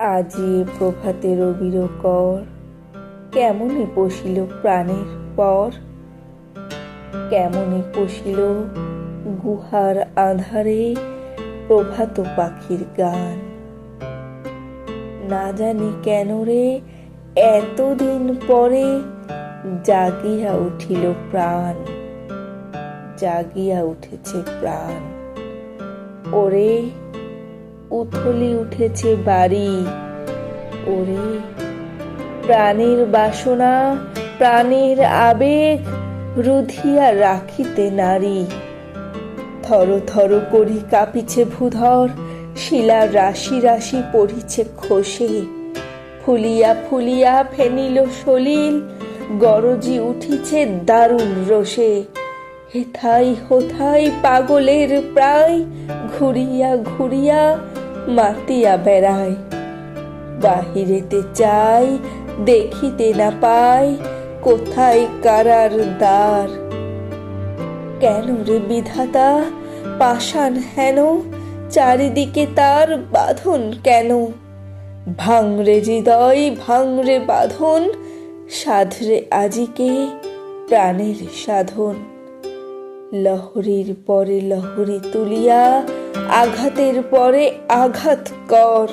আজি প্রভাতে রবির কর কেমনই পশিল প্রাণের পর? কেমনই পশিল গুহার আধারে প্রভাত পাখির গান? না জানি কেন রে, এতদিন পরে জাগিয়া উঠিল প্রাণ, জাগিয়া উঠেছে প্রাণ। ওরে উথলি উঠেছে বাড়ি। ওরে, প্রাণীর বাসনা, প্রাণীর আবেগ রুধিয়া রাখিতে নারী। থর থর করি কাঁপিছে ভূধর, শিলা রাশি রাশি পড়িছে খসে। ফুলিয়া ফুলিয়া ফেনিল সলিল, গরজি উঠিছে দারুণ রোষে হেথাই হোথাই পাগলের প্রায় ঘুরিয়া ঘুরিয়া মাতিয়া বেড়ায় বাহিরেতে চাই, দেখিতে না পাই, কোথায় কারার দ্বার? কেন রে বিধাতা, পাষাণ হেন? চারিদিকে তার বাঁধন কেন? ভাঙরে হৃদয় ভাঙরে বাঁধন, সাধরে আজিকে প্রাণের সাধন। লহরীর পরে লহরী তুলিয়া আঘাতের পরে আঘাত কর।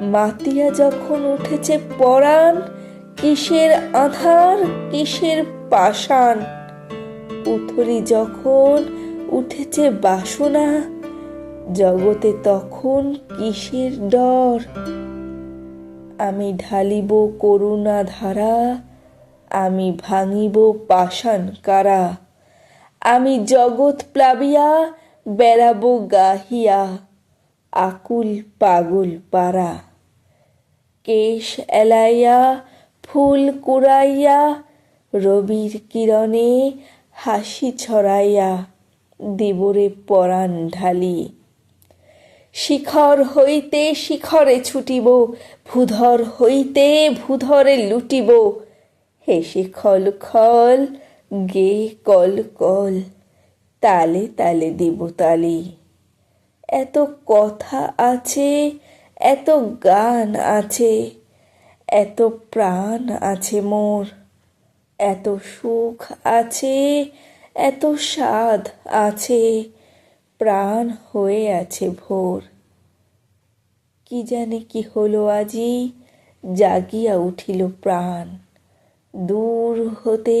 মাতিয়া যখন উঠেছে পরাণ, কিসের আধার, কিসের পাষাণ? উথরি যখন উঠেছে বাসনা, জগতে তখন কিসের ডর? আমি ঢালিব করুণা ধারা আমি ভাঙিব পাষাণ কারা? আমি জগৎ প্লাবিয়া বেড়াবো গাহিয়া আকুল পাগল পারা কেশ এলাইয়া, ফুল কুড়াইয়া, রবির কিরণে হাসি ছড়াইয়া দেবরে পরাণ ঢালি। শিখর হইতে শিখরে ছুটিব, ভূধর হইতে ভূধরে লুটিব। হেসে খল খল, গে কল কল তালে তালে দেব তালি। এত কথা আছে, এত গান আছে, এত প্রাণ আছে মোর। এত সুখ আছে, এত স্বাদ আছে, প্রাণ হয়ে আছে ভোর। কি জানে কি হলো আজি, জাগিয়া উঠিল প্রাণ। দূর হতে